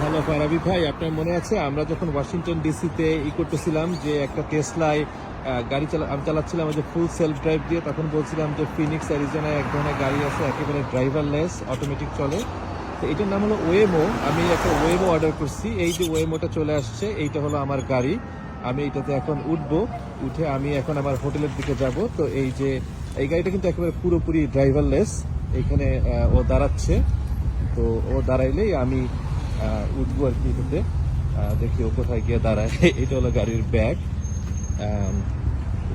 Hello Farabi ভাই আপনার মনে আছে? আমরা যখন ওয়াশিংটন ডিসিতে ই করতেছিলাম যে একটা টেসলায় গাড়ি চালা আমি চালাচ্ছিলাম যে ফুল সেলফ ড্রাইভ দিয়ে তখন বলছিলাম যে ফিনিক্স অ্যারিজোনায় এক ধরনের গাড়ি আছে একেবারে ড্রাইভারলেস অটোমেটিক চলে। তো এটার নাম হলো ওয়েমো আমি একটা ওয়েমো অর্ডার করছি। এই যে ওয়েমোটা চলে আসছে এইটা হলো আমার গাড়ি। আমি এইটাতে এখন উঠবো। উঠে আমি এখন আমার হোটেলের দিকে যাব। তো এই যে এই গাড়িটা কিন্তু একেবারে পুরোপুরি ড্রাইভারলেস এইখানে আহ, ও দাঁড়াচ্ছে। তো ও দাঁড়াইলেই আমি উঠবো আর কি এটাতে দেখি ও কোথায় গিয়ে দাঁড়ায়। এটা হলো গাড়ির ব্যাগ।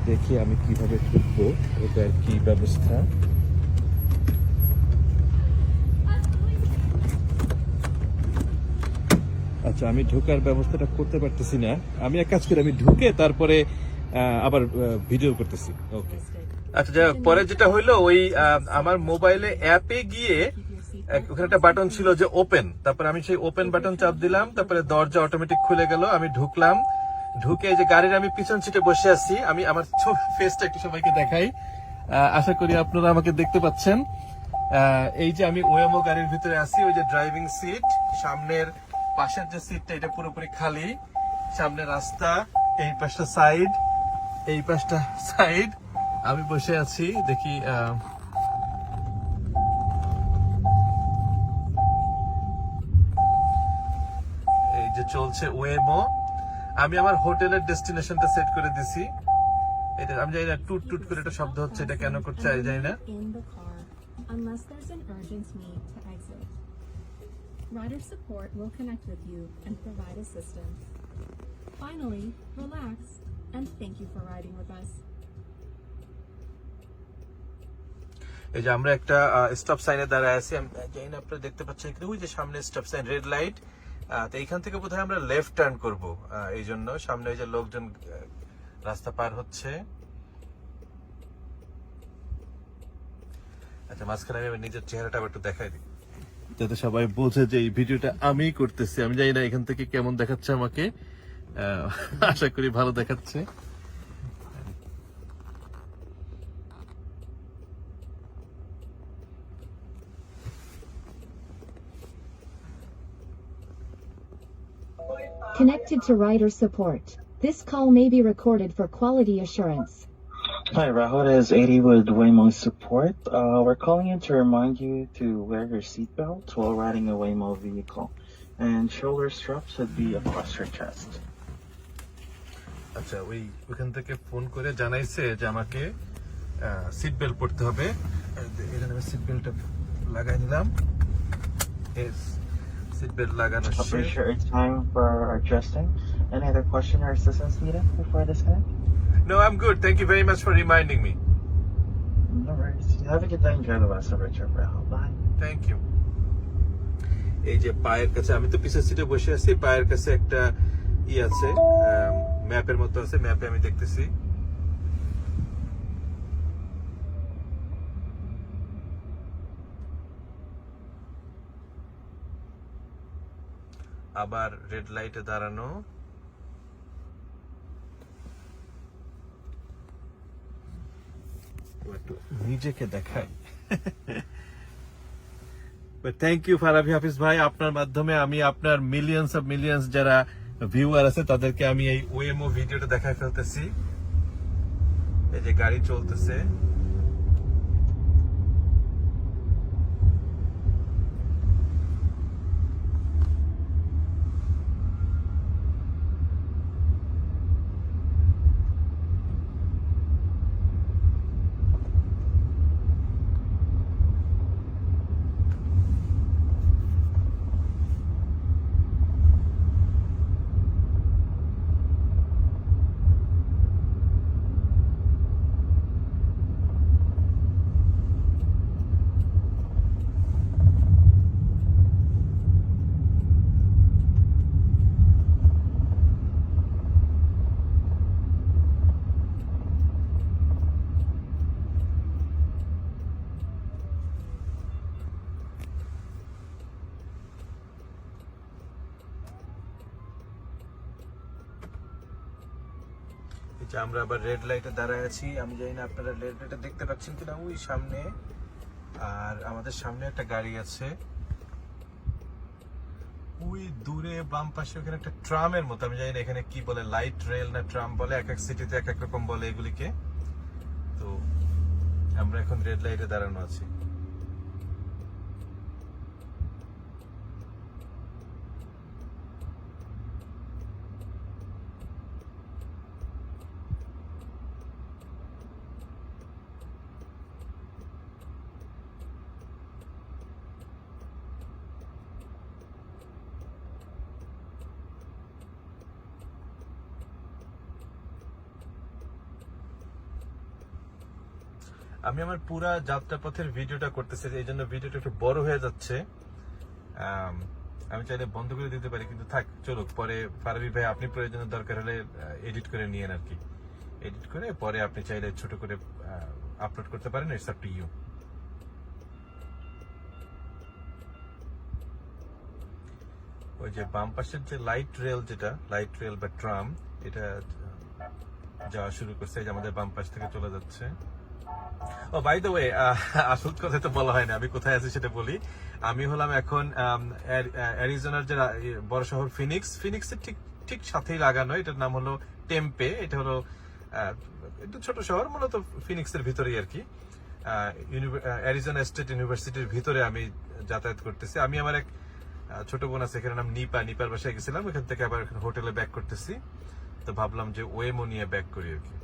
দেখি আমি কীভাবে ঢুকবো। এটার কি ব্যবস্থা? আচ্ছা আমি ঢোকার ব্যবস্থাটা করতে পারতেছি না। আমি এক কাজ করি, আমি ঢুকে তারপরে আবার ভিডিও করতেছি। ওকে আচ্ছা পরে যেটা হইল, ওই আমার মোবাইলে অ্যাপে গিয়ে ওখানে একটা বাটন ছিল যে ওপেন তারপরে আমি সেই ওপেন বাটন চাপ দিলাম তারপরে দরজা অটোমেটিক খুলে গেল আমি ঢুকলাম। ঢুকে যে গাড়ির আমি পিছন সিটে বসে আছি আমি আমার ফেসটা একটু সবাইকে দেখাই। আশা করি আপনারা আমাকে দেখতে পাচ্ছেন। এই যে আমি ওয়েমো গাড়ির ভিতরে আছি ওই যে ড্রাইভিং সিট সামনের পাশের যে সিটটা এটা পুরোপুরি খালি। সামনে রাস্তা এই পাশটা সাইড এই পাশটা সাইড আমি বসে আছি দেখি আহ, চলছে ওয়েমো আমি আমার হোটেলের ডেস্টিনেশনটা সেট করে দিছি। এটা আমি জানি না টুট টুট করে একটা শব্দ হচ্ছে এটা কেন করছে আমি জানি না। এই যে আমরা একটা স্টপ সাইনে দাঁড়ায় আছি। আমি জানি না আপনারা দেখতে পাচ্ছেন কিনা। ওই যে সামনে স্টপ সাইন রেড লাইট তো এইখান থেকে বোধহয় আমরা লেফট টার্ন করব এই জন্য। সামনে যে লোকজন রাস্তা পার হচ্ছে। আচ্ছা মাঝখানে আমি নিজের চেহারাটা একটু দেখাই দিই। যাতে সবাই বোঝে যে এই ভিডিওটা আমিই করতেছি। আমি জানি না এখান থেকে কেমন দেখাচ্ছে আমাকে। আশা করি ভালো দেখাচ্ছে। Connected to rider support. This call may be recorded for quality assurance. Hi, Rahul is 80 with Waymo support. Uh, we're calling in to remind you to wear your seatbelt while riding a Waymo vehicle. And shoulder straps should be across your chest. আচ্ছা ওই ওখান থেকে phone করে জানাইছে যে আমাকে seat belt পড়তে হবে এই যে এখানে আমি সিট বেল্টটা লাগাই নিলাম সিট বেল্ট লাগানো I'm pretty sure it's time for adjusting. Any other question or assistance needed before I disconnect? No I am good thank you very much for reminding me No worries. You have a good day. Enjoy the rest of your trip, Rahul. Bye. Thank you এই যে পায়ের কাছে আমি তো পিছের সিটে বসে আছি পায়ের কাছে একটা ই আছে ম্যাপের মতো আছে ম্যাপে আমি দেখতেছি আবার রেড লাইটে দাঁড়ানো। নিজেকে দেখাই থ্যাংক ইউ ফারাবি হাফিজ ভাই, আপনার মাধ্যমে আমি আপনার মিলিয়ন্স অফ মিলিয়ন্স যারা ভিউয়ার আছে, তাদেরকে আমি এই ওএমও ভিডিওটা দেখায় ফেলতেছি। এই যে গাড়ি চলতেছে। যে আমরা আবার রেড লাইটে দাঁড়ায় আছি। আমি জানি না আপনারা রেড লাইটে দেখতে পাচ্ছেন কিনা। ওই সামনে। আর আমাদের সামনে একটা গাড়ি আছে। ওই দূরে বাম পাশে ওখানে একটা ট্রামের মতো। আমি জানি না এখানে কি বলে লাইট রেল না ট্রাম বলে, এক এক সিটিতে এক এক রকম বলে এগুলিকে। তো আমরা এখন রেড লাইটে দাঁড়ানো আছি। আমি আমার পুরা যাত্রাপথের ভিডিওটা করতেছি এই জন্য ভিডিওটা একটু বড় হয়ে যাচ্ছে। আম, চাইলে বন্ধ করে দিতে পারি কিন্তু থাক চলুক পরে পারবি ভাই আপনি প্রয়োজনের দরকার হলে এডিট করে নিয়েন আর কি। এডিট করে পরে আপনি চাইলে ছোট করে আপলোড করতে পারেন ইটস আপ টু ইউ ওই যে বাম পাশের যে লাইট রেল যেটা লাইট রেল বা ট্রাম এটা যাওয়া শুরু করছে যে আমাদের বাম পাশ থেকে চলে যাচ্ছে। ও বাই দ্য ওয়ে আসল কথা তো বলা হয় না, আমি কোথায় আছি সেটা বলি। আমি হলাম এখন অ্যারিজোনার যে বড় শহর ফিনিক্স। ফিনিক্সের ঠিক ঠিক সাথেই লাগানো, এটার নাম হলো টেম্পে, এটা হলো একটু ছোট শহর, মূলত ফিনিক্সের ভিতরেই আর কি। অ্যারিজোনা স্টেট ইউনিভার্সিটির ভিতরে আমি যাতায়াত করতেছি। আমি আমার এক ছোট বোন আছে, এখানে নাম নিপা। নিপার বাসায় গেছিলাম এখান থেকে আবার হোটেলে ব্যাক করতেছি। তো ভাবলাম যে ওয়েমো নিয়ে ব্যাক করি আর কি।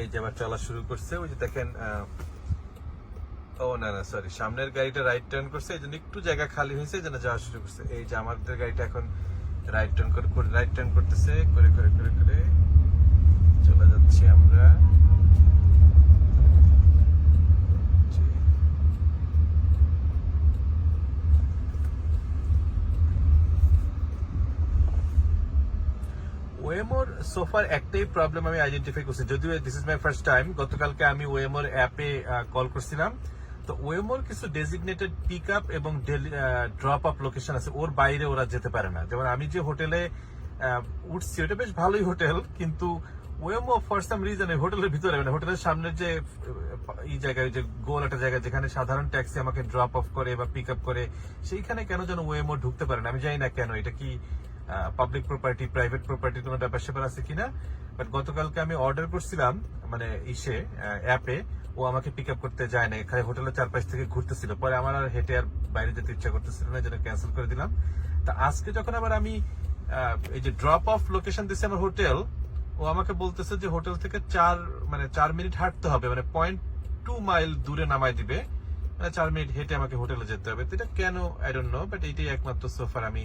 এই যে আবার চলা শুরু করছে, ওই যে দেখেন ও না না সরি সামনের গাড়িটা রাইট টার্ন করছে, এই জন্য একটু জায়গা খালি হয়েছে যেন যাওয়া শুরু করছে। এই যে আমাদের গাড়িটা এখন রাইট টার্ন করে রাইট টার্ন করতেছে, করে করে করে করে। চলে যাচ্ছি আমরা। ওয়েমোর সোফার একটাই প্রবলেম আমি আইডেন্টিফাই করছি। যদিও this is my first time গতকালকে আমি ওয়েমোর অ্যাপে কল করছিলাম। তো ওয়েমোর কিছু ডেজিগনেটেড পিক আপ এবং ড্রপ আপ লোকেশন আছে। ওর বাইরে ওরা যেতে পারে না। যেমন আমি যে হোটেলে উঠছি, ওটা বেশ ভালোই হোটেল কিন্তু ওয়েমো ফর সাম রিজন হোটেলের ভিতরে মানে হোটেলের সামনের যে এই জায়গায় যে গোল একটা জায়গা যেখানে সাধারণ ট্যাক্সি আমাকে ড্রপ অফ করে বা পিক আপ করে, সেইখানে কেন যেন ওয়েমো ঢুকতে পারে না? আমি জানি না কেন। এটা কি পাবলিক প্রপার্টি প্রাইভেট প্রপার্টি কোনো ব্যাপার স্যাপার আছে কিনা? বাট গতকালকে আমি অর্ডার করছিলাম মানে ইসে অ্যাপে ও আমাকে পিক আপ করতে যায় না এখানে হোটেলের চারপাশ থেকে ঘুরতেছিল। পরে আমার আর হেঁটে আর বাইরে যেতে ইচ্ছা করতেছিল না যেন ক্যান্সেল করে দিলাম। তা আজকে যখন আবার আমি এই যে ড্রপ অফ লোকেশন দিচ্ছে আমার হোটেল ও আমাকে বলতেছে যে হোটেল থেকে চার মানে চার মিনিট হাঁটতে হবে। মানে পয়েন্ট টু মাইল দূরে নামাই দিবে। মানে চার মিনিট হেঁটে আমাকে হোটেলে যেতে হবে। তো এটা কেন? আই ডোন্ট নো বাট এটাই একমাত্র সোফার আমি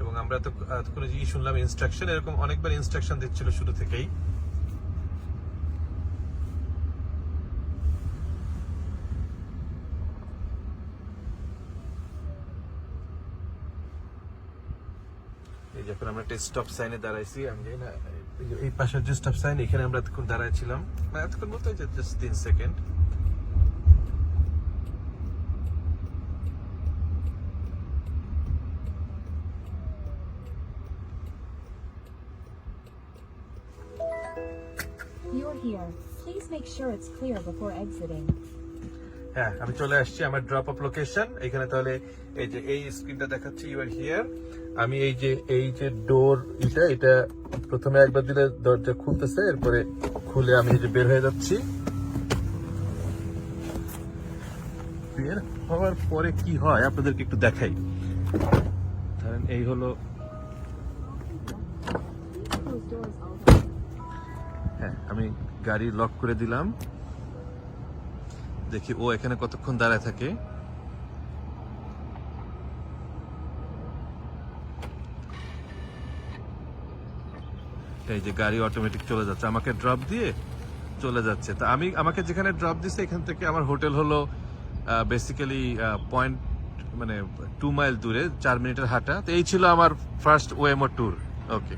এবং আমরা তো এতক্ষণ যে শুনলাম ইনস্ট্রাকশন এরকম অনেকবার ইনস্ট্রাকশন দিচ্ছিল শুরু থেকেই। আমরা স্টপ সাইনে দাঁড়াইছি, আমি জানি না, এই পাশের যে স্টপ সাইন এখানে আমরা এতক্ষণ দাঁড়াইছিলাম মানে এতক্ষণ বলতে জাস্ট তিন second You're here. Please make sure it's clear before exiting. হ্যাঁ আমি চলে আসছি আমার ড্রপ অফ লোকেশন এখানে তাহলে এই যে এই স্ক্রিনটা দেখাচ্ছে ইউ আর হিয়ার আমি এই যে এই যে ডোর এটা এটা প্রথমে একবার দিলে দরজা খুলতেছে এরপরে খুলে আমি এই যে বের হয়ে যাচ্ছি বের হওয়ার পরে কি হয় আপনাদেরকে একটু দেখাই ধরেন এই হলো. হ্যাঁ আমি গাড়ি লক করে দিলাম। দেখি ও এখানে কতক্ষণ দাঁড়ায় থাকে। এই যে গাড়ি অটোমেটিক চলে যাচ্ছে, আমাকে ড্রপ দিয়ে চলে যাচ্ছে। তা আমি, আমাকে যেখানে ড্রপ দিছে, এখান থেকে আমার হোটেল হলো বেসিক্যালি পয়েন্ট মানে টু মাইল দূরে, চার মিনিটের হাঁটা। তো এই ছিল আমার ফার্স্ট ওয়েমো ট্যুর ওকে